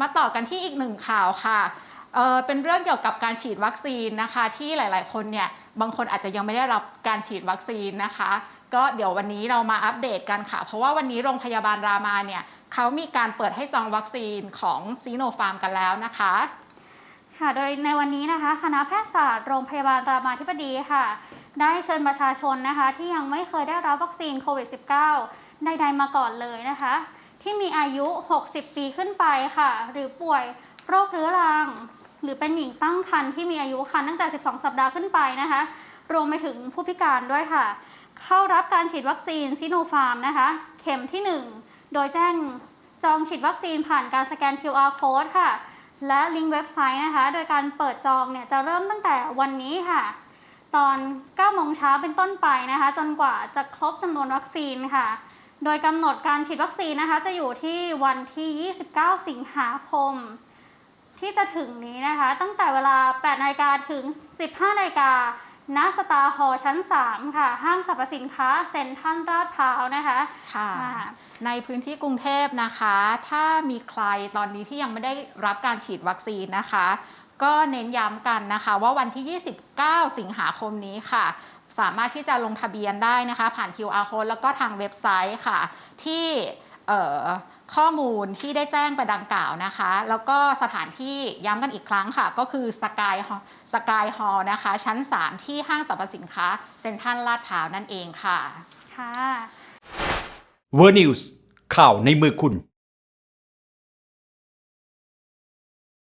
มาต่อกันที่อีกหนึ่งข่าวค่ะเออเป็นเรื่องเกี่ยวกับการฉีดวัคซีนนะคะ ที่หลาย ๆ คนเนี่ยบางคนอาจจะยังไม่ได้รับการฉีดวัคซีนนะคะ ก็เดี๋ยววันนี้เรามาอัปเดตกันค่ะ เพราะว่าวันนี้โรงพยาบาลรามาเนี่ยเขามีการเปิดให้จองวัคซีนของซีโนฟาร์มกันแล้วนะคะค่ะ โดยในวันนี้นะคะ คณะแพทยศาสตร์โรงพยาบาลรามาธิบดีค่ะ ได้เชิญประชาชนนะคะ ที่ยังไม่เคยได้รับวัคซีนโควิด -19 ใดๆมาก่อนเลยนะคะ ที่มีอายุ 60 ปีขึ้นไปค่ะ หรือป่วยโรคเรื้อรัง หรือเป็นหญิงตั้งครรภ์ที่มีอายุครรภ์ตั้งแต่ 12 สัปดาห์ขึ้นไปนะคะ รวมไปถึงผู้พิการด้วยค่ะ เข้ารับการฉีดวัคซีนซิโนฟาร์มนะคะ เข็มที่ 1 โดยแจ้งจองฉีดวัคซีนผ่านการสแกน QR code ค่ะ และลิงก์เว็บไซต์นะคะ โดยการเปิดจองเนี่ยจะเริ่มตั้งแต่วันนี้ค่ะ ตอน9โมงเช้าเป็นต้นไปนะคะ จนกว่าจะครบจำนวนวัคซีนค่ะ โดยกำหนดการฉีดวัคซีนนะคะจะอยู่ที่วันที่ 29 สิงหาคม ที่จะถึงนี้นะคะ ตั้งแต่เวลา 8นาฬิกาถึง 15นาฬิกา ณสตาร์ฮอลล์ชั้น 3 ค่ะ ห้างสรรพสินค้าเซ็นทรัลลาดพร้าวนะคะค่ะอ่าในพื้นที่กรุงเทพนะคะ ถ้ามีใครตอนนี้ที่ยังไม่ได้รับการฉีดวัคซีนนะคะ ก็เน้นย้ำกันนะคะ ว่าวันที่ 29 สิงหาคมนี้ค่ะ สามารถที่จะลงทะเบียนได้นะคะ ผ่าน QR code แล้วก็ทางเว็บไซต์ค่ะ ที่เอ่อ ข้อมูลที่ได้แจ้งไปดังกล่าวนะคะ แล้วก็สถานที่ย้ำกันอีกครั้งค่ะ ก็คือสกายสกายฮอลนะคะ ชั้น 3 ที่ห้างสรรพสินค้าเซ็นทรัลลาดพร้าวนั่นเองค่ะ ค่ะเวอร์นิวส์ข่าวในมือคุณ